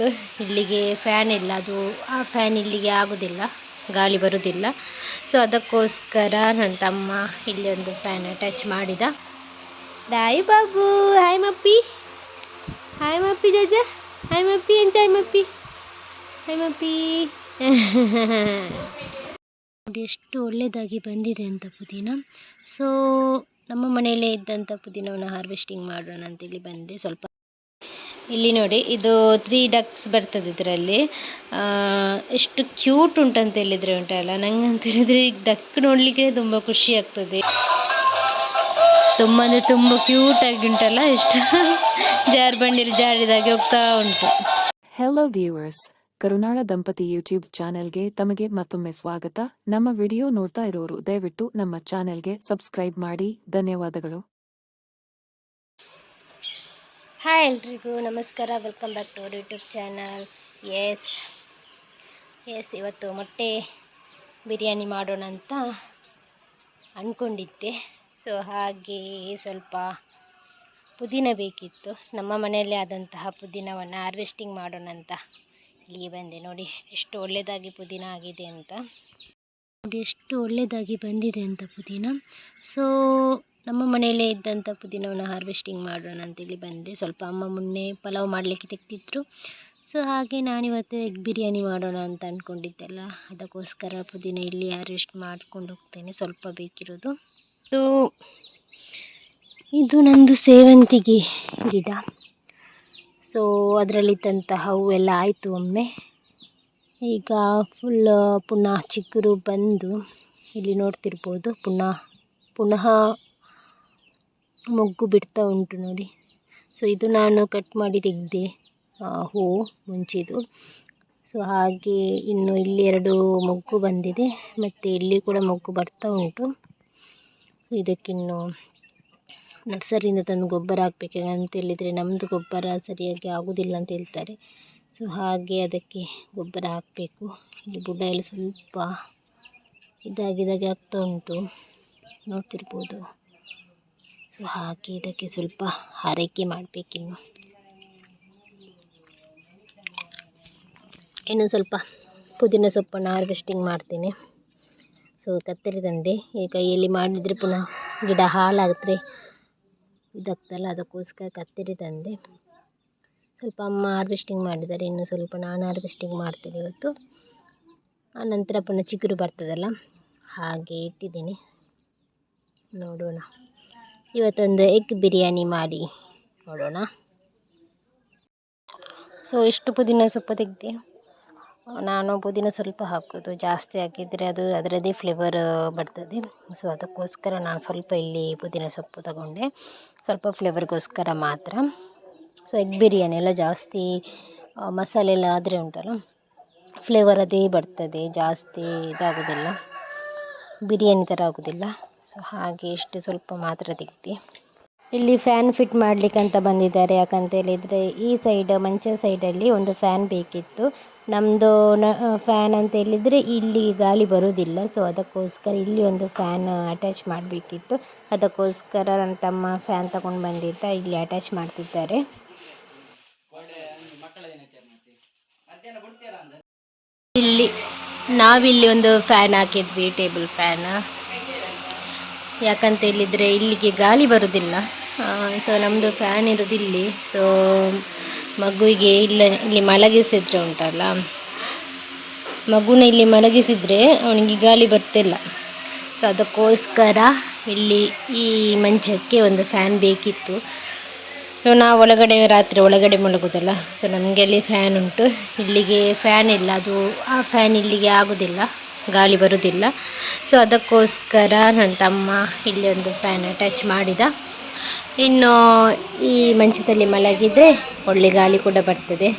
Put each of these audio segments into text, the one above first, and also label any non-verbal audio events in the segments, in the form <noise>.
ಉಂಟು ಇಲ್ಲಿಗೆ ಫ್ಯಾನ್ ಇಲ್ಲ. ಅದು ಆ ಫ್ಯಾನ್ ಇಲ್ಲಿಗೆ ಆಗೋದಿಲ್ಲ, ಗಾಳಿ ಬರುವುದಿಲ್ಲ ಸೊ ಅದಕ್ಕೋಸ್ಕರ ನನ್ನ ತಮ್ಮ ಇಲ್ಲಿ ಒಂದು ಫ್ಯಾನ್ ಅಟ್ಯಾಚ್ ಮಾಡಿದ. ದಾಯಿ ಬಾಬು. ಹಾಯ್ ಮಪ್ಪಿ. ಹಾಯ್ ಮಪ್ಪಿ ಜಜ. ಹಾಯ್ ಮಪ್ಪಿ. ಎಂಜಾಯ್ ಮಪ್ಪಿ. ಹಾಯ್ ಮಪ್ಪಿ. ಎಷ್ಟು ಒಳ್ಳೆಯದಾಗಿ ಬಂದಿದೆ ಅಂತ ಪುದೀನ. ಸೊ ನಮ್ಮ ಮನೆಯಲ್ಲೇ ಇದ್ದಂಥ ಪುದೀನವನ್ನು ಹಾರ್ವೆಸ್ಟಿಂಗ್ ಮಾಡೋಣ ಅಂತೇಳಿ ಬಂದೆ. ಸ್ವಲ್ಪ ಇಲ್ಲಿ ನೋಡಿ, ಇದು ತ್ರೀ ಡಕ್ಸ್ ಬರ್ತದೆ ಇದರಲ್ಲಿ. ಎಷ್ಟು ಕ್ಯೂಟ್ ಉಂಟಂತ ಹೇಳಿದರೆ ಉಂಟಲ್ಲ ನಂಗೆ ಅಂತ ಹೇಳಿದರೆ ಈ ಡಕ್ ನೋಡಲಿಕ್ಕೆ ತುಂಬ ಖುಷಿ ಆಗ್ತದೆ. ತುಂಬ ಅಂದರೆ ತುಂಬ ಕ್ಯೂಟಾಗಿ ಉಂಟಲ್ಲ, ಎಷ್ಟು <laughs> ಜಾರ್ ಬಂಡಿಲಿ ಜಾರಿದಾಗೆ ಹೋಗ್ತಾ ಉಂಟು. ಹೆಲೋ ವ್ಯೂವರ್ಸ್ ಕರುನಾಳ ದಂಪತಿ ಯೂಟ್ಯೂಬ್ ಚಾನೆಲ್ಗೆ ತಮಗೆ ಮತ್ತೊಮ್ಮೆ ಸ್ವಾಗತ. ನಮ್ಮ ವಿಡಿಯೋ ನೋಡ್ತಾ ಇರೋರು ದಯವಿಟ್ಟು ನಮ್ಮ ಚಾನೆಲ್ಗೆ ಸಬ್ಸ್ಕ್ರೈಬ್ ಮಾಡಿ. ಧನ್ಯವಾದಗಳು. ಹಾಯ್ ಎಲ್ರಿಗೂ ನಮಸ್ಕಾರ. Welcome back to our YouTube channel S S ಇವತ್ತು ಮೊಟ್ಟೆ ಬಿರಿಯಾನಿ ಮಾಡೋಣ ಅಂತ ಅಂದ್ಕೊಂಡಿದ್ದೆ ಸೊ ಹಾಗೆ ಸ್ವಲ್ಪ ಪುದೀನ ಬೇಕಿತ್ತು. ನಮ್ಮ ಮನೆಯಲ್ಲೇ ಆದಂತಹ ಪುದೀನವನ್ನು ಹಾರ್ವೆಸ್ಟಿಂಗ್ ಮಾಡೋಣ ಅಂತ ಇಲ್ಲಿಗೆ ಬಂದೆ. ನೋಡಿ, ಎಷ್ಟು ಒಳ್ಳೆಯದಾಗಿ ಪುದೀನ ಆಗಿದೆ ಅಂತ. ನೋಡಿ, ಎಷ್ಟು ಒಳ್ಳೆಯದಾಗಿ ಬಂದಿದೆ ಅಂತ ಪುದೀನ. ಸೊ ನಮ್ಮ ಮನೆಯಲ್ಲೇ ಇದ್ದಂಥ ಪುದೀನವನ್ನು ಹಾರ್ವೆಸ್ಟಿಂಗ್ ಮಾಡೋಣ ಅಂತೇಳಿ ಬಂದೆ. ಸ್ವಲ್ಪ ಅಮ್ಮ ಮೊನ್ನೆ ಪಲಾವ್ ಮಾಡಲಿಕ್ಕೆ ತೆಗ್ದಿದ್ರು. ಸೊ ಹಾಗೆ ನಾನಿವತ್ತು ಎಗ್ ಬಿರಿಯಾನಿ ಮಾಡೋಣ ಅಂತ ಅಂದ್ಕೊಂಡಿದ್ದೆಲ್ಲ ಅದಕ್ಕೋಸ್ಕರ ಪುದೀನ ಇಲ್ಲಿ ಹಾರ್ವೆಸ್ಟ್ ಮಾಡ್ಕೊಂಡು ಹೋಗ್ತೇನೆ. ಸ್ವಲ್ಪ ಬೇಕಿರೋದು. ಸೊ ಇದು ನಂದು ಸೇವಂತಿಗೆ ಗಿಡ. ಸೊ ಅದರಲ್ಲಿದ್ದಂತಹ ಹೂವೆಲ್ಲ ಆಯಿತು ಒಮ್ಮೆ. ಈಗ ಫುಲ್ ಪುನಃ ಚಿಗುರು ಬಂದು ಇಲ್ಲಿ ನೋಡ್ತಿರ್ಬೋದು. ಪುನಃ ಪುನಃ ಮೊಗ್ಗು ಬಿಡ್ತಾ ಉಂಟು ನೋಡಿ. ಸೊ ಇದು ನಾನು ಕಟ್ ಮಾಡಿ ತೆಗೆದೆ ಹೂ ಮುಂಚಿದು. ಸೊ ಹಾಗೆ ಇನ್ನು ಇಲ್ಲಿ ಎರಡು ಮೊಗ್ಗು ಬಂದಿದೆ, ಮತ್ತು ಇಲ್ಲಿ ಕೂಡ ಮೊಗ್ಗು ಬರ್ತಾ ಉಂಟು. ಇದಕ್ಕಿನ್ನು ನರ್ಸರಿಯಿಂದ ತಂದು ಗೊಬ್ಬರ ಹಾಕಬೇಕು. ಅಂತ ಹೇಳಿದರೆ ನಮ್ಮದು ಗೊಬ್ಬರ ಸರಿಯಾಗಿ ಆಗೋದಿಲ್ಲ ಅಂತ ಹೇಳ್ತಾರೆ. ಸೊ ಹಾಗೆ ಅದಕ್ಕೆ ಗೊಬ್ಬರ ಹಾಕಬೇಕು. ಇಲ್ಲಿ ಬುಡ ಎಲ್ಲ ಸ್ವಲ್ಪ ಇದಾಗಿದಾಗೆ ಆಗ್ತಾ ಉಂಟು. ನೋಡ್ತಿರ್ಬೋದು. ಸೊ ಹಾಕಿ ಇದಕ್ಕೆ ಸ್ವಲ್ಪ ಹರಕೆ ಮಾಡಬೇಕಿನ್ನು. ಇನ್ನು ಸ್ವಲ್ಪ ಪುದೀನ ಸೊಪ್ಪನ್ನು ಹಾರ್ವೆಸ್ಟಿಂಗ್ ಮಾಡ್ತೇನೆ. ಸೊ ಕತ್ತರಿ ತಂದೆ, ಈ ಕೈಯಲ್ಲಿ ಮಾಡಿದರೆ ಪುನಃ ಗಿಡ ಹಾಳಾಗುತ್ತೆ ಇದಾಗ್ತಲ್ಲ, ಅದಕ್ಕೋಸ್ಕರ ಕತ್ತರಿ ತಂದೆ. ಸ್ವಲ್ಪ ಅಮ್ಮ ಹಾರ್ವೆಸ್ಟಿಂಗ್ ಮಾಡಿದ್ದಾರೆ, ಇನ್ನು ಸ್ವಲ್ಪ ನಾನು ಹಾರ್ವೆಸ್ಟಿಂಗ್ ಮಾಡ್ತೀನಿ ಇವತ್ತು. ಆನಂತರ ಪುನಃ ಚಿಗುರು ಬರ್ತದಲ್ಲ, ಹಾಗೆ ಇಟ್ಟಿದ್ದೀನಿ. ನೋಡೋಣ. ಇವತ್ತೊಂದು ಎಗ್ ಬಿರಿಯಾನಿ ಮಾಡಿ. ನೋಡೋಣ. ಸೊ ಇಷ್ಟು ಪುದೀನ ಸೊಪ್ಪು ತೆಗೆದೆ, ನಾನು ಪುದೀನ ಸ್ವಲ್ಪ ಹಾಕೋದು. ಜಾಸ್ತಿ ಹಾಕಿದರೆ ಅದು ಅದರದ್ದೇ ಫ್ಲೇವರ್ ಬರ್ತದೆ. ಸೊ ಅದಕ್ಕೋಸ್ಕರ ನಾನು ಸ್ವಲ್ಪ ಇಲ್ಲಿ ಪುದೀನ ಸೊಪ್ಪು ತಗೊಂಡೆ. ಸ್ವಲ್ಪ ಫ್ಲೇವರ್ಗೋಸ್ಕರ ಮಾತ್ರ. ಸೊ ಎಗ್ ಬಿರಿಯಾನಿ ಎಲ್ಲ ಜಾಸ್ತಿ ಮಸಾಲೆ ಎಲ್ಲ ಆದರೆ ಉಂಟಲ್ಲ ಫ್ಲೇವರ್ ಅದೇ ಬರ್ತದೆ. ಜಾಸ್ತಿ ಇದಾಗೋದಿಲ್ಲ. ಬಿರಿಯಾನಿ ಥರ ಆಗೋದಿಲ್ಲ. ಸೊ ಹಾಗೆ ಇಷ್ಟು ಸ್ವಲ್ಪ ಮಾತ್ರ ತೆಗ್ದು. ಇಲ್ಲಿ ಫ್ಯಾನ್ ಫಿಟ್ ಮಾಡಲಿಕ್ಕೆ ಅಂತ ಬಂದಿದ್ದಾರೆ. ಯಾಕಂತ ಹೇಳಿದರೆ ಈ ಸೈಡ್ ಮಂಚ ಸೈಡಲ್ಲಿ ಒಂದು ಫ್ಯಾನ್ ಬೇಕಿತ್ತು. ನಮ್ಮದು ನ ಫ್ಯಾನ್ ಅಂತ ಹೇಳಿದರೆ ಇಲ್ಲಿ ಗಾಳಿ ಬರೋದಿಲ್ಲ ಸೊ ಅದಕ್ಕೋಸ್ಕರ ಇಲ್ಲಿ ಒಂದು ಫ್ಯಾನ್ ಅಟ್ಯಾಚ್ ಮಾಡಬೇಕಿತ್ತು. ಅದಕ್ಕೋಸ್ಕರ ನನ್ನ ತಮ್ಮ ಫ್ಯಾನ್ ತಗೊಂಡು ಬಂದಿದ್ದ. ಇಲ್ಲಿ ಅಟ್ಯಾಚ್ ಮಾಡ್ತಿದ್ದಾರೆ. ಇಲ್ಲಿ ನಾವಿಲ್ಲಿ ಒಂದು ಫ್ಯಾನ್ ಹಾಕಿದ್ವಿ ಟೇಬಲ್ ಫ್ಯಾನ್ ಯಾಕಂತ ಹೇಳಿದರೆ ಇಲ್ಲಿಗೆ ಗಾಳಿ ಬರುವುದಿಲ್ಲ ಸೊ ನಮ್ಮದು ಫ್ಯಾನ್ ಇರೋದು ಇಲ್ಲಿ. ಸೊ ಮಗುವಿಗೆ ಇಲ್ಲ, ಇಲ್ಲಿ ಮಲಗಿಸಿದ್ರೆ ಉಂಟಲ್ಲ. ಮಗುನ ಇಲ್ಲಿ ಮಲಗಿಸಿದರೆ ಅವನಿಗೆ ಗಾಳಿ ಬರ್ತಿಲ್ಲ. ಸೊ ಅದಕ್ಕೋಸ್ಕರ ಇಲ್ಲಿ ಈ ಮಂಚಕ್ಕೆ ಒಂದು ಫ್ಯಾನ್ ಬೇಕಿತ್ತು. ಸೊ ನಾವು ಒಳಗಡೆ ರಾತ್ರಿ ಒಳಗಡೆ ಮಲಗೋದಲ್ಲ. ಸೊ ನಮಗೆ ಅಲ್ಲಿ ಫ್ಯಾನ್ ಉಂಟು. ಇಲ್ಲಿಗೆ ಫ್ಯಾನ್ ಇಲ್ಲ. ಅದು ಆ ಫ್ಯಾನ್ ಇಲ್ಲಿಗೆ ಆಗೋದಿಲ್ಲ. ಗಾಳಿ ಬರೋದಿಲ್ಲ. ಸೊ ಅದಕ್ಕೋಸ್ಕರ ನನ್ನ ತಮ್ಮ ಇಲ್ಲಿ ಒಂದು ಫ್ಯಾನ್ ಅಟ್ಯಾಚ್ ಮಾಡಿದ. ಇನ್ನು ಈ ಮಂಚದಲ್ಲಿ ಮಲಗಿದರೆ ಒಳ್ಳೆ ಗಾಳಿ ಕೂಡ ಬರ್ತದೆ.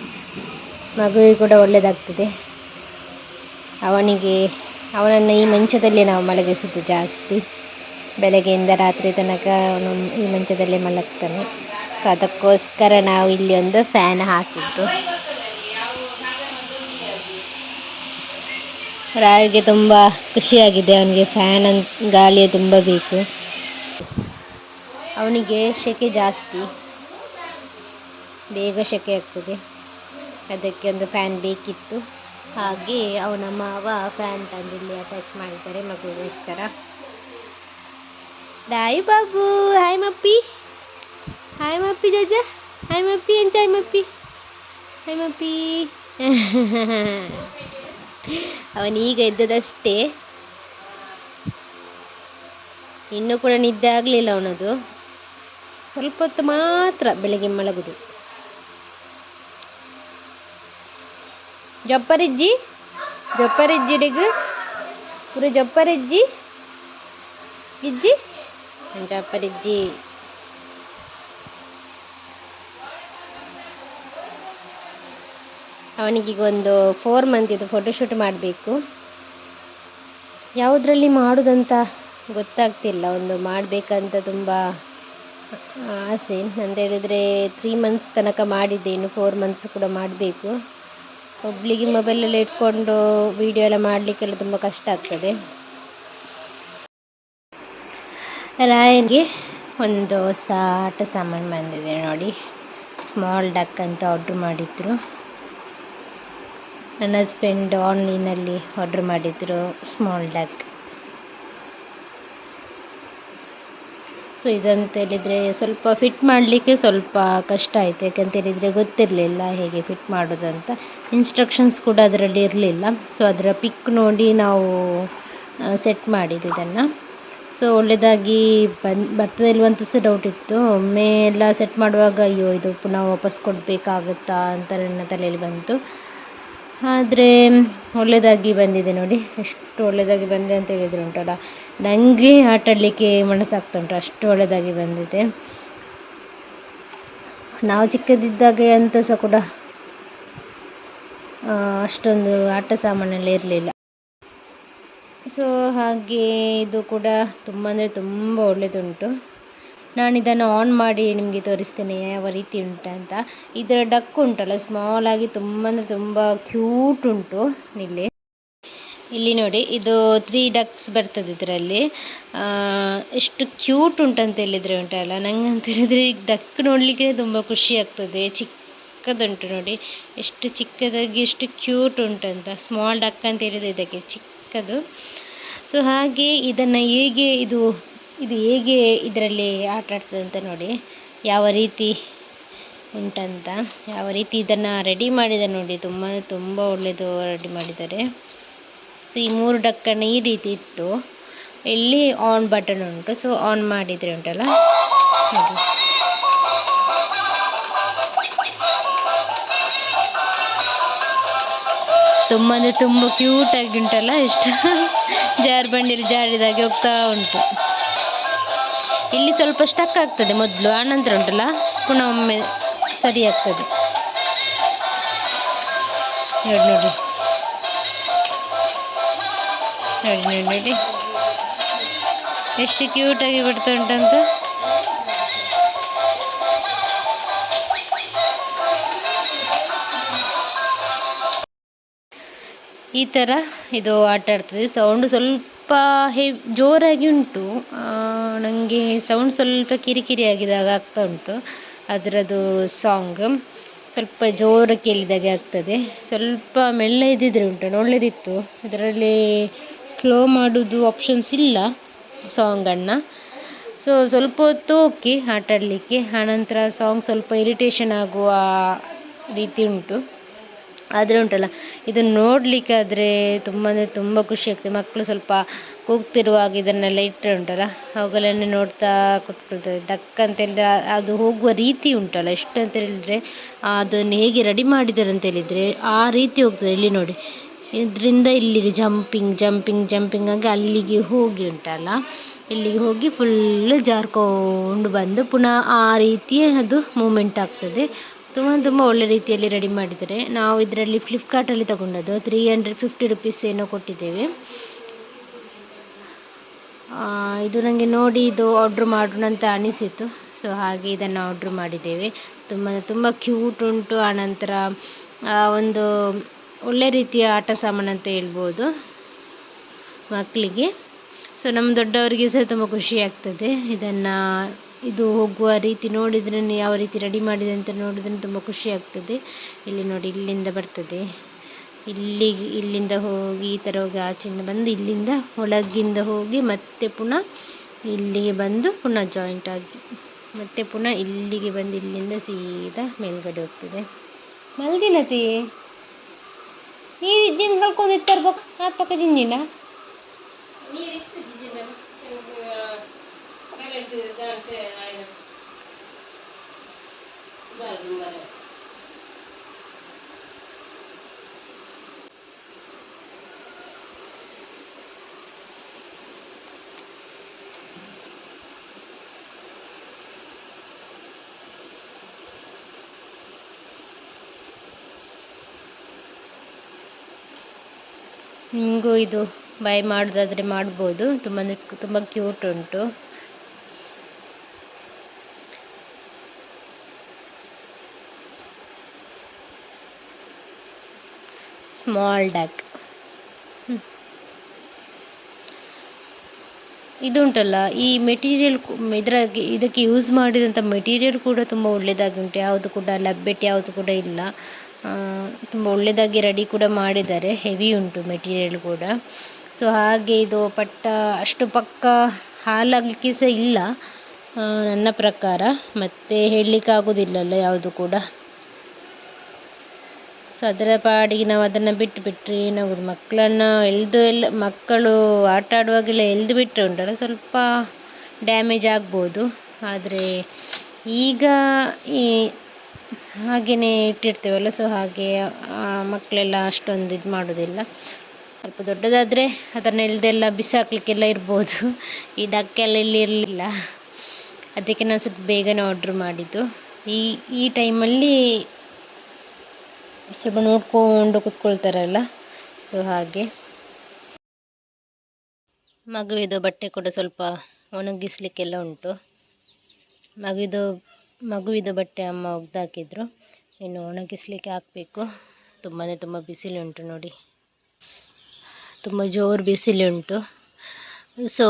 ಮಗುವಿಗೆ ಕೂಡ ಒಳ್ಳೆಯದಾಗ್ತದೆ ಅವನಿಗೆ, ಅವನನ್ನು ಈ ಮಂಚದಲ್ಲಿ ನಾವು ಮಲಗಿಸಿದ್ದು ಜಾಸ್ತಿ. ಬೆಳಗ್ಗೆಯಿಂದ ರಾತ್ರಿ ತನಕ ಅವನು ಈ ಮಂಚದಲ್ಲಿ ಮಲಗ್ತಾನೆ. ಸೊ ಅದಕ್ಕೋಸ್ಕರ ನಾವು ಇಲ್ಲಿ ಒಂದು ಫ್ಯಾನ್ ಹಾಕಿದ್ದು. ರಾಯಿಗೆ ತುಂಬ ಖುಷಿಯಾಗಿದೆ ಅವನಿಗೆ ಫ್ಯಾನ್ ಅಂತ ಗಾಳಿಯೇ ತುಂಬ ಬೇಕು ಅವನಿಗೆ ಸೆಕೆ ಜಾಸ್ತಿ ಬೇಗ ಸೆಕೆ ಆಗ್ತದೆ ಅದಕ್ಕೆ ಒಂದು ಫ್ಯಾನ್ ಬೇಕಿತ್ತು ಹಾಗೆ ಅವನ ಮಾವ ಫ್ಯಾನ್ ತಂದು ಇಲ್ಲಿ ಅಟ್ಯಾಚ್ ಮಾಡಿದ್ದಾರೆ ಮಗುಗೋಸ್ಕರ ಡಾಯ್ ಬಾಬು ಹಾಯ್ ಮಪ್ಪಿ ಹಾಯ್ ಮಪ್ಪಿ ಜಜ್ಜ ಹಾಯ್ ಮಪ್ಪಿ ಎಂಜಾಯ್ ಮಪ್ಪಿ ಹಾಯ್ ಮಪ್ಪಿ <laughs> ಅವನೀಗ ಎದ್ದದಷ್ಟೇ. ಇನ್ನೂ ಕೂಡ ನಿದ್ದೆ ಆಗಲಿಲ್ಲ ಅವನದು. ಸ್ವಲ್ಪ ಹೊತ್ತು ಮಾತ್ರ ಬೆಳಗ್ಗೆ ಮಲಗುದು. ಜೊಪ್ಪರಿಜ್ಜಿ ಜೊಪ್ಪರಿಜ್ಜಿಡಿಗು ಪುರ ಜೊಪ್ಪರಿಜ್ಜಿ ಇಜ್ಜಿ ಜೊಪ್ಪರಿಜ್ಜಿ ಅವನಿಗೀಗ ಒಂದು ಫೋರ್ ಮಂತಿದು ಫೋಟೋಶೂಟ್ ಮಾಡಬೇಕು. ಯಾವುದರಲ್ಲಿ ಮಾಡೋದಂತ ಗೊತ್ತಾಗ್ತಿಲ್ಲ, ಒಂದು ಮಾಡಬೇಕಂತ ತುಂಬ ಆಸೆ. ಅಂತ ಹೇಳಿದರೆ ತ್ರೀ ಮಂತ್ಸ್ ತನಕ ಮಾಡಿದ್ದೆ ಇನ್ನು ಫೋರ್ ಮಂತ್ಸ್ ಕೂಡ ಮಾಡಬೇಕು. ಒಬ್ಬಳಿಗೆ ಮೊಬೈಲಲ್ಲಿ ಇಟ್ಕೊಂಡು ವೀಡಿಯೋ ಎಲ್ಲ ಮಾಡಲಿಕ್ಕೆಲ್ಲ ತುಂಬ ಕಷ್ಟ ಆಗ್ತದೆ. ರಾಯನ್ಗೆ ಒಂದು ಸಾಟ ಸಾಮಾನು ಬಂದಿದೆ ನೋಡಿ. ಸ್ಮಾಲ್ ಡಕ್ ಅಂತ ಆರ್ಡ್ರ್ ಮಾಡಿದ್ರು. ನನ್ನ ಹಸ್ಬೆಂಡ್ ಆನ್ಲೈನಲ್ಲಿ ಆರ್ಡ್ರ್ ಮಾಡಿದ್ರು ಸ್ಮಾಲ್ ಡಕ್ ಸೊ ಇದಂತ ಹೇಳಿದರೆ ಸ್ವಲ್ಪ ಫಿಟ್ ಮಾಡಲಿಕ್ಕೆ ಸ್ವಲ್ಪ ಕಷ್ಟ ಆಯಿತು. ಯಾಕಂತ ಹೇಳಿದರೆ ಗೊತ್ತಿರಲಿಲ್ಲ ಹೇಗೆ ಫಿಟ್ ಮಾಡೋದಂತ ಇನ್ಸ್ಟ್ರಕ್ಷನ್ಸ್ ಕೂಡ ಅದರಲ್ಲಿ ಇರಲಿಲ್ಲ. ಸೊ ಅದರ ಪಿಕ್ ನೋಡಿ ನಾವು ಸೆಟ್ ಮಾಡಿದ್ದು ಇದನ್ನು. ಸೊ ಒಳ್ಳೆಯದಾಗಿ ಬಂದು, ಬರ್ತದೆ ಇಲ್ವಂತ ಸಹ ಡೌಟ್ ಇತ್ತು. ಒಮ್ಮೆ ಎಲ್ಲ ಸೆಟ್ ಮಾಡುವಾಗ, ಅಯ್ಯೋ, ಇದು ಪುನಃ ವಾಪಸ್ ಕೊಡಬೇಕಾಗುತ್ತಾ? ಅಂತ ನನ್ನ ತಲೆಯಲ್ಲಿ ಬಂತು. ಆದರೆ ಒಳ್ಳೆಯದಾಗಿ ಬಂದಿದೆ ನೋಡಿ. ಎಷ್ಟು ಒಳ್ಳೆಯದಾಗಿ ಬಂದಿದೆ ಅಂತ ಹೇಳಿದ್ರು ಉಂಟಲ್ಲ. ನನಗೆ ಆಟಾಡಲಿಕ್ಕೆ ಮನಸ್ಸಾಗ್ತಾ ಉಂಟು ಅಷ್ಟು ಒಳ್ಳೆಯದಾಗಿ ಬಂದಿದೆ. ನಾವು ಚಿಕ್ಕದಿದ್ದಾಗ ಅಂತ ಸಹ ಕೂಡ ಅಷ್ಟೊಂದು ಆಟ ಸಾಮಾನೆಲ್ಲ ಇರಲಿಲ್ಲ. ಸೊ ಹಾಗೆ ಇದು ಕೂಡ ತುಂಬ ಅಂದರೆ ತುಂಬ ಒಳ್ಳೆಯದುಂಟು ನಾನು ಇದನ್ನು ಆನ್ ಮಾಡಿ ನಿಮಗೆ ತೋರಿಸ್ತೇನೆ ಯಾವ ರೀತಿ ಉಂಟಂತ ಇದರ ಡಕ್ ಉಂಟಲ್ಲ ಸ್ಮಾಲ್ ಆಗಿ ತುಂಬ ಅಂದರೆ ತುಂಬ ಕ್ಯೂಟ್ ಉಂಟು ಇಲ್ಲಿ. ಇಲ್ಲಿ ನೋಡಿ, ಇದು ತ್ರೀ ಡಕ್ಸ್ ಬರ್ತದೆ ಇದರಲ್ಲಿ. ಎಷ್ಟು ಕ್ಯೂಟ್ ಉಂಟಂತ ಹೇಳಿದರೆ ಉಂಟಲ್ಲ, ನಂಗೆ ಅಂತ ಹೇಳಿದರೆ ಈಗ ಡಕ್ ನೋಡಲಿಕ್ಕೆ ತುಂಬ ಖುಷಿ ಆಗ್ತದೆ. ಚಿಕ್ಕದುಂಟು ನೋಡಿ, ಎಷ್ಟು ಚಿಕ್ಕದಾಗಿ ಎಷ್ಟು ಕ್ಯೂಟ್ ಉಂಟಂತ ಸ್ಮಾಲ್ ಡಕ್ ಅಂತ ಹೇಳಿದರೆ ಇದಕ್ಕೆ ಚಿಕ್ಕದು. ಸೊ ಹಾಗೆ ಇದನ್ನು ಹೇಗೆ ಇದು ಇದು ಹೇಗೆ ಇದರಲ್ಲಿ ಆಟ ಆಡ್ತದೆ ಅಂತ ನೋಡಿ. ಯಾವ ರೀತಿ ಉಂಟಂತ. ಯಾವ ರೀತಿ ಇದನ್ನು ರೆಡಿ ಮಾಡಿದ್ದಾರೆ ನೋಡಿ. ತುಂಬ ತುಂಬ ಒಳ್ಳೆಯದು ರೆಡಿ ಮಾಡಿದ್ದಾರೆ. ಸೊ ಈ ಮೂರು ಡಕ್ಕನ್ನು ಈ ರೀತಿ ಇಟ್ಟು ಇಲ್ಲಿ ಆನ್ ಬಟನ್ ಉಂಟು. ಸೊ ಆನ್ ಮಾಡಿದರೆ ಉಂಟಲ್ಲ? ನೋಡಿ ತುಂಬ ಅಂದರೆ ತುಂಬ ಕ್ಯೂಟಾಗಿ ಉಂಟಲ್ಲ? ಇಷ್ಟ <laughs> ಜಾರು ಬಂಡಿಯಲ್ಲಿ ಜಾರಿದಾಗೆ ಹೋಗ್ತಾ ಉಂಟು. ಇಲ್ಲಿ ಸ್ವಲ್ಪ ಸ್ಟಕ್ ಆಗ್ತದೆ ಮೊದಲು ಆನಂತರ ಉಂಟಲ್ಲ, ಪುನಃ ಒಮ್ಮೆ ಸರಿ ಆಗ್ತದೆ. ನೋಡಿ ನೋಡಿ. ನೋಡಿ ನೋಡಿ ನೋಡಿ. ಎಷ್ಟು ಕ್ಯೂಟಾಗಿ ಬಿಡ್ತಾ ಉಂಟಂತ. ಈ ಥರ ಇದು ಆಟ ಆಡ್ತದೆ ಸೌಂಡ್ ಸ್ವಲ್ಪ ಹೆ, ಜೋರಾಗಿ ಉಂಟು. ನನಗೆ ಸೌಂಡ್ ಸ್ವಲ್ಪ ಕಿರಿಕಿರಿ ಆಗಿದಾಗ ಆಗ್ತಾ ಉಂಟು. ಅದರದ್ದು ಸಾಂಗ್ ಸ್ವಲ್ಪ ಜೋರು ಕೇಳಿದಾಗೆ ಆಗ್ತದೆ. ಸ್ವಲ್ಪ ಮೆಲ್ಲ ಇದ್ದಿದ್ರೆ ಉಂಟು ಒಳ್ಳೆಯದಿತ್ತು ಇದರಲ್ಲಿ ಸ್ಲೋ ಮಾಡೋದು ಆಪ್ಷನ್ಸ್ ಇಲ್ಲ ಸಾಂಗನ್ನು ಸೊ ಸ್ವಲ್ಪ ಹೊತ್ತು ಓಕೆ ಆಟಾಡಲಿಕ್ಕೆ. ಆನಂತರ ಸಾಂಗ್ ಸ್ವಲ್ಪ ಇರಿಟೇಷನ್ ಆಗುವ ರೀತಿ ಉಂಟು. ಆದರೆ ಉಂಟಲ್ಲ ಇದು ನೋಡಲಿಕ್ಕಾದರೆ ತುಂಬ ಅಂದರೆ ತುಂಬ ಖುಷಿ ಆಗ್ತದೆ. ಮಕ್ಕಳು ಸ್ವಲ್ಪ ಕೂಗ್ತಿರುವಾಗ ಇದನ್ನೆಲ್ಲ ಇಟ್ಟರೆ ಉಂಟಲ್ಲ, ಅವುಗಳನ್ನೇ ನೋಡ್ತಾ ಕೂತ್ಕೊಳ್ತದೆ. ಡಕ್ ಅಂತ ಹೇಳಿದ್ರೆ ಅದು ಹೋಗುವ ರೀತಿ ಉಂಟಲ್ಲ, ಎಷ್ಟು ಅಂತ ಹೇಳಿದರೆ ಅದನ್ನು ಹೇಗೆ ರೆಡಿ ಮಾಡಿದ್ದಾರೆ ಅಂತ ಹೇಳಿದರೆ ಆ ರೀತಿ ಹೋಗ್ತದೆ. ಇಲ್ಲಿ ನೋಡಿ, ಇದರಿಂದ ಇಲ್ಲಿಗೆ ಜಂಪಿಂಗ್ ಜಂಪಿಂಗ್ ಜಂಪಿಂಗ್ ಆಗಿ ಅಲ್ಲಿಗೆ ಹೋಗಿ ಉಂಟಲ್ಲ, ಇಲ್ಲಿಗೆ ಹೋಗಿ ಫುಲ್ಲು ಜಾರ್ಕೊಂಡು ಬಂದು ಪುನಃ ಆ ರೀತಿ ಅದು ಮೂಮೆಂಟ್ ಆಗ್ತದೆ. ತುಂಬ ತುಂಬ ಒಳ್ಳೆ ರೀತಿಯಲ್ಲಿ ರೆಡಿ ಮಾಡಿದ್ದಾರೆ. ನಾವು ಇದರಲ್ಲಿ ಫ್ಲಿಪ್ಕಾರ್ಟಲ್ಲಿ ತಗೊಂಡದ್ದು ತ್ರೀ ಹಂಡ್ರೆಡ್ ಫಿಫ್ಟಿ ರುಪೀಸ್ ಏನೋ ಕೊಟ್ಟಿದ್ದೇವೆ. ಇದು ನನಗೆ ನೋಡಿ ಇದು ಆರ್ಡ್ರ್ ಮಾಡೋಣ ಅಂತ ಅನಿಸಿತು ಸೊ ಹಾಗೆ ಇದನ್ನು ಆರ್ಡ್ರ್ ಮಾಡಿದ್ದೇವೆ. ತುಂಬ ತುಂಬ ಕ್ಯೂಟ್ ಉಂಟು. ಆನಂತರ ಒಂದು ಒಳ್ಳೆ ರೀತಿಯ ಆಟ ಸಾಮಾನು ಅಂತ ಹೇಳ್ಬೋದು ಮಕ್ಕಳಿಗೆ ಸೊ ನಮ್ಮ ದೊಡ್ಡವರಿಗೆ ಸಹ ತುಂಬ ಖುಷಿ ಆಗ್ತದೆ. ಇದನ್ನು ಇದು ಹೋಗುವ ರೀತಿ ನೋಡಿದ್ರೆ ಯಾವ ರೀತಿ ರೆಡಿ ಮಾಡಿದೆ ಅಂತ ನೋಡಿದ್ರೆ ತುಂಬ ಖುಷಿ ಆಗ್ತದೆ. ಇಲ್ಲಿ ನೋಡಿ, ಇಲ್ಲಿಂದ ಬರ್ತದೆ. ಇಲ್ಲಿ, ಇಲ್ಲಿಂದ ಹೋಗಿ, ಈ ಥರ ಹೋಗಿ, ಆಚೆಯಿಂದ ಬಂದು, ಇಲ್ಲಿಂದ ಒಳಗಿಂದ ಹೋಗಿ, ಮತ್ತೆ ಪುನಃ ಇಲ್ಲಿಗೆ ಬಂದು ಪುನಃ ಜಾಯಿಂಟ್ ಆಗಿ, ಮತ್ತೆ ಪುನಃ ಇಲ್ಲಿಗೆ ಬಂದು, ಇಲ್ಲಿಂದ ಸೀದಾ ಮೇಲ್ಗಡೆ ಹೋಗ್ತದೆ. ಮಲ್ದಿನತಿ ಈ ಜಿನ್ ಕಳ್ಕೊಂಡು ತರ್ಬೇಕು? ಆ ಪಕ್ಕ ನಿಮಗೂ ಇದು ಬೈ ಮಾಡೋದಾದರೆ ಮಾಡ್ಬೋದು. ತುಂಬ ತುಂಬ ಕ್ಯೂಟ್ ಉಂಟು. ಸ್ಮಾಲ್ ಡಕ್ ಇದುಂಟಲ್ಲ, ಈ ಮೆಟೀರಿಯಲ್ ಇದರ ಇದಕ್ಕೆ ಯೂಸ್ ಮಾಡಿದಂಥ ಮೆಟೀರಿಯಲ್ ಕೂಡ ತುಂಬ ಒಳ್ಳೆಯದಾಗಿ ಉಂಟು ಯಾವುದು ಕೂಡ ಲಬ್ಬೆಟ್ ಯಾವುದು ಕೂಡ ಇಲ್ಲ. ತುಂಬ ಒಳ್ಳೆಯದಾಗಿ ರೆಡಿ ಕೂಡ ಮಾಡಿದ್ದಾರೆ. ಹೆವಿ ಉಂಟು ಮೆಟೀರಿಯಲ್ ಕೂಡ. ಸೊ, ಹಾಗೆ ಇದು ಪಟ್ಟ, ಅಷ್ಟು ಪಕ್ಕ ಹಾಲಾಗಲಿಕ್ಕೆ ಸಹ ಇಲ್ಲ ನನ್ನ ಪ್ರಕಾರ. ಮತ್ತು ಹೇಳಲಿಕ್ಕೆ ಆಗೋದಿಲ್ಲಲ್ಲ ಯಾವುದು ಕೂಡ. ಸೊ ಅದರ ಪಾಡಿಗೆ ನಾವು ಅದನ್ನು ಬಿಟ್ಟು ಬಿಟ್ಟರೆ ಏನಾಗೋದು ಮಕ್ಕಳನ್ನು ಎಳೆದು ಎಲ್ಲ ಮಕ್ಕಳು ಆಟ ಆಡುವಾಗೆಲ್ಲ ಎಳೆದು ಬಿಟ್ಟರೆ ಉಂಟಲ್ಲ ಸ್ವಲ್ಪ ಡ್ಯಾಮೇಜ್ ಆಗ್ಬೋದು. ಆದರೆ ಈಗ ಈ ಹಾಗೆಯೇ ಇಟ್ಟಿರ್ತೇವಲ್ಲ ಸೊ ಹಾಗೆ ಮಕ್ಕಳೆಲ್ಲ ಅಷ್ಟೊಂದು ಇದು ಮಾಡೋದಿಲ್ಲ. ಸ್ವಲ್ಪ ದೊಡ್ಡದಾದರೆ ಅದನ್ನು ಎಳ್ದೆಲ್ಲ ಬಿಸಾಕಲಿಕ್ಕೆಲ್ಲ ಇರ್ಬೋದು. ಈ ಡಕ್ಕೆಲ್ಲ ಇಲ್ಲಿ ಇರಲಿಲ್ಲ. ಅದಕ್ಕೆ ನಾನು ಸ್ವಲ್ಪ ಬೇಗನೆ ಆರ್ಡ್ರ್ ಮಾಡಿದ್ದು. ಈ ಈ ಟೈಮಲ್ಲಿ ಸ್ವಲ್ಪ ನೋಡಿಕೊಂಡು ಕೂತ್ಕೊಳ್ತಾರಲ್ಲ, ಸೊ ಹಾಗೆ. ಮಗುವಿದು ಬಟ್ಟೆ ಕೂಡ ಸ್ವಲ್ಪ ಒಣಗಿಸ್ಲಿಕ್ಕೆಲ್ಲ ಉಂಟು. ಮಗುವಿದು ಮಗುವಿದು ಬಟ್ಟೆ ಅಮ್ಮ ಒಗ್ದಾಕಿದ್ರು. ಇನ್ನು ಒಣಗಿಸ್ಲಿಕ್ಕೆ ಹಾಕಬೇಕು. ತುಂಬಾ ತುಂಬ ಬಿಸಿಲುಂಟು ನೋಡಿ. ತುಂಬ ಜೋರು ಬಿಸಿಲುಂಟು ಸೊ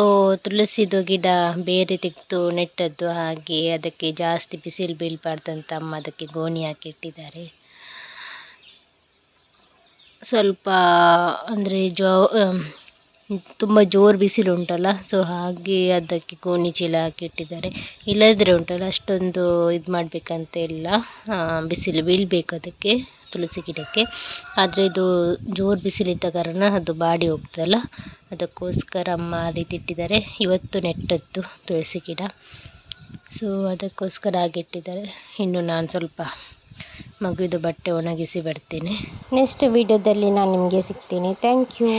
ತುಳಸಿದು ಗಿಡ ಬೇರೆ ತೆಗೆದು ನೆಟ್ಟದ್ದು ಹಾಗೆ ಅದಕ್ಕೆ ಜಾಸ್ತಿ ಬಿಸಿಲು ಬೀಳಬಾರ್ದಂತ ಅಮ್ಮ ಅದಕ್ಕೆ ಗೋಣಿ ಹಾಕಿಟ್ಟಿದ್ದಾರೆ. ಸ್ವಲ್ಪ, ಅಂದರೆ ಜೋ ತುಂಬ ಜೋರು ಬಿಸಿಲು ಉಂಟಲ್ಲ ಸೊ ಹಾಗೆ ಅದಕ್ಕೆ ಗೋಣಿ ಚೀಲ ಹಾಕಿಟ್ಟಿದ್ದಾರೆ. ಇಲ್ಲದ್ರೆ ಉಂಟಲ್ಲ, ಅಷ್ಟೊಂದು ಇದು ಮಾಡಬೇಕಂತ ಇಲ್ಲ ಬಿಸಿಲು ಬೀಳಬೇಕು ಅದಕ್ಕೆ, ತುಳಸಿ ಗಿಡಕ್ಕೆ. ಆದರೆ ಇದು ಜೋರು ಬಿಸಿಲಿದ್ದ ಕಾರಣ ಅದು ಬಾಡಿ ಹೋಗ್ತಲ್ಲ ಅದಕ್ಕೋಸ್ಕರ ಅಮ್ಮ ರೀತಿ ಇಟ್ಟಿದ್ದಾರೆ ಇವತ್ತು ನೆಟ್ಟದ್ದು ತುಳಸಿ ಗಿಡ. ಸೊ ಅದಕ್ಕೋಸ್ಕರ ಆಗಿಟ್ಟಿದ್ದಾರೆ ಇನ್ನು ನಾನು ಸ್ವಲ್ಪ ಮಗುವಿದು ಬಟ್ಟೆ ಒಣಗಿಸಿ ಬರ್ತೇನೆ. ನೆಕ್ಸ್ಟ್ ವಿಡಿಯೋದಲ್ಲಿ ನಾನು ನಿಮಗೆ ಸಿಗ್ತೀನಿ. Thank you